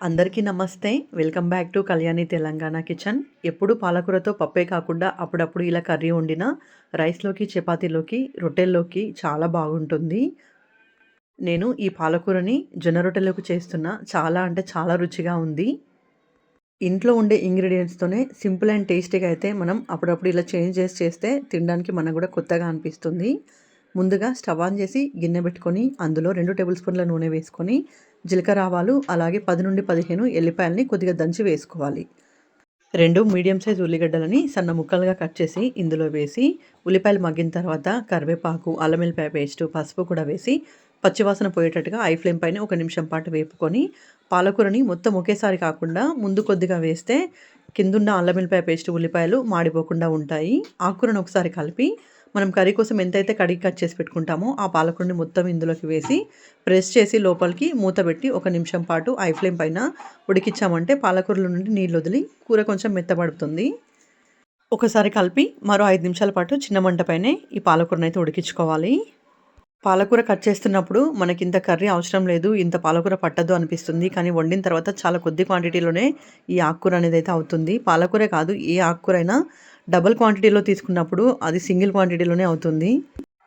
అందరికీ నమస్తే. Welcome back to Kalyani Telangana kitchen. ఎప్పుడు పాలకూరతో పప్పే కాకుండా అప్పుడప్పుడు ఇలా కర్రీ వండిన రైస్లోకి చపాతీలోకి రొట్టెల్లోకి చాలా బాగుంటుంది. నేను ఈ పాలకూరని జొన్న రొట్టెలోకి చేస్తున్న. చాలా అంటే చాలా రుచిగా ఉంది. ఇంట్లో ఉండే ఇంగ్రీడియంట్స్తోనే సింపుల్ అండ్ టేస్టీగా అయితే మనం అప్పుడప్పుడు ఇలా చేంజ్ చేసి చేస్తే తినడానికి మనకు కూడా కొత్తగా అనిపిస్తుంది. ముందుగా స్టవ్ ఆన్ చేసి గిన్నె పెట్టుకొని అందులో రెండు టేబుల్ స్పూన్ల నూనె వేసుకొని జీలకర్ర ఆవాలు అలాగే పది నుండి పదిహేను ఎల్లిపాయలని కొద్దిగా దంచి వేసుకోవాలి. రెండు మీడియం సైజ్ ఉల్లిగడ్డలని సన్న ముక్కలుగా కట్ చేసి ఇందులో వేసి ఉల్లిపాయలు మగ్గిన తర్వాత కరివేపాకు అల్లమిల్లిపాయ పేస్ట్ పేస్టు పసుపు కూడా వేసి పచ్చివాసన పోయేటట్టుగా ఐ ఫ్లేమ్ పైన ఒక నిమిషం పాటు వేపుకొని పాలకూరని మొత్తం ఒకేసారి కాకుండా ముందు కొద్దిగా వేస్తే కిందున్న అల్లం పేస్ట్ ఉల్లిపాయలు మాడిపోకుండా ఉంటాయి. ఆకుకూరను ఒకసారి కలిపి మనం కర్రీ కోసం ఎంతైతే కడిగి కట్ చేసి పెట్టుకుంటామో ఆ పాలకూరని మొత్తం ఇందులోకి వేసి ప్రెస్ చేసి లోపలికి మూత పెట్టి ఒక నిమిషం పాటు ఐ ఫ్లేమ్ పైన ఉడికిచ్చామంటే పాలకూరల నుండి నీళ్ళు వదిలి కూర కొంచెం మెత్తబడుతుంది. ఒకసారి కలిపి మరో ఐదు నిమిషాల పాటు చిన్న మంటపైనే ఈ పాలకూరని అయితే ఉడికించుకోవాలి. పాలకూర కట్ చేస్తున్నప్పుడు మనకి ఇంత కర్రీ అవసరం లేదు ఇంత పాలకూర పట్టదు అనిపిస్తుంది కానీ వండిన తర్వాత చాలా కొద్ది క్వాంటిటీలోనే ఈ ఆకుకూర అనేది అయితే అవుతుంది. పాలకూరే కాదు ఏ ఆకుకూర అయినా డబల్ క్వాంటిటీలో తీసుకున్నప్పుడు అది సింగిల్ క్వాంటిటీలోనే అవుతుంది.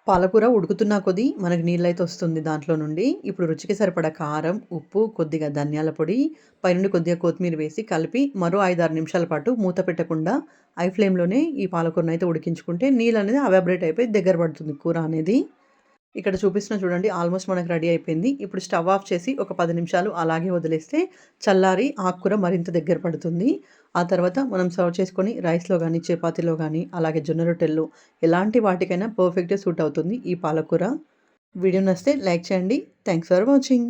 పాలకూర ఉడుకుతున్న కొద్దీ మనకు నీళ్ళు అయితే వస్తుంది దాంట్లో నుండి. ఇప్పుడు రుచికి సరిపడా కారం ఉప్పు కొద్దిగా ధనియాల పొడి పైనుండి కొద్దిగా కొత్తిమీర వేసి కలిపి మరో ఐదారు నిమిషాల పాటు మూత పెట్టకుండా ఐ ఫ్లేమ్లోనే ఈ పాలకూరను అయితే ఉడికించుకుంటే నీళ్ళు అనేది అవాబరేట్ అయిపోయి దగ్గర పడుతుంది కూర అనేది. ఇక్కడ చూపిస్తున్న చూడండి ఆల్మోస్ట్ మనకు రెడీ అయిపోయింది. ఇప్పుడు స్టవ్ ఆఫ్ చేసి ఒక పది నిమిషాలు అలాగే వదిలేస్తే చల్లారి ఆకుకూర మరింత దగ్గర పడుతుంది. ఆ తర్వాత మనం సర్వ్ చేసుకొని రైస్లో కానీ చపాతీలో కానీ అలాగే జొన్న రొట్టెల్లో ఎలాంటి వాటికైనా పర్ఫెక్ట్గా సూట్ అవుతుంది ఈ పాలకూర. వీడియో నచ్చితే లైక్ చేయండి. Thanks for watching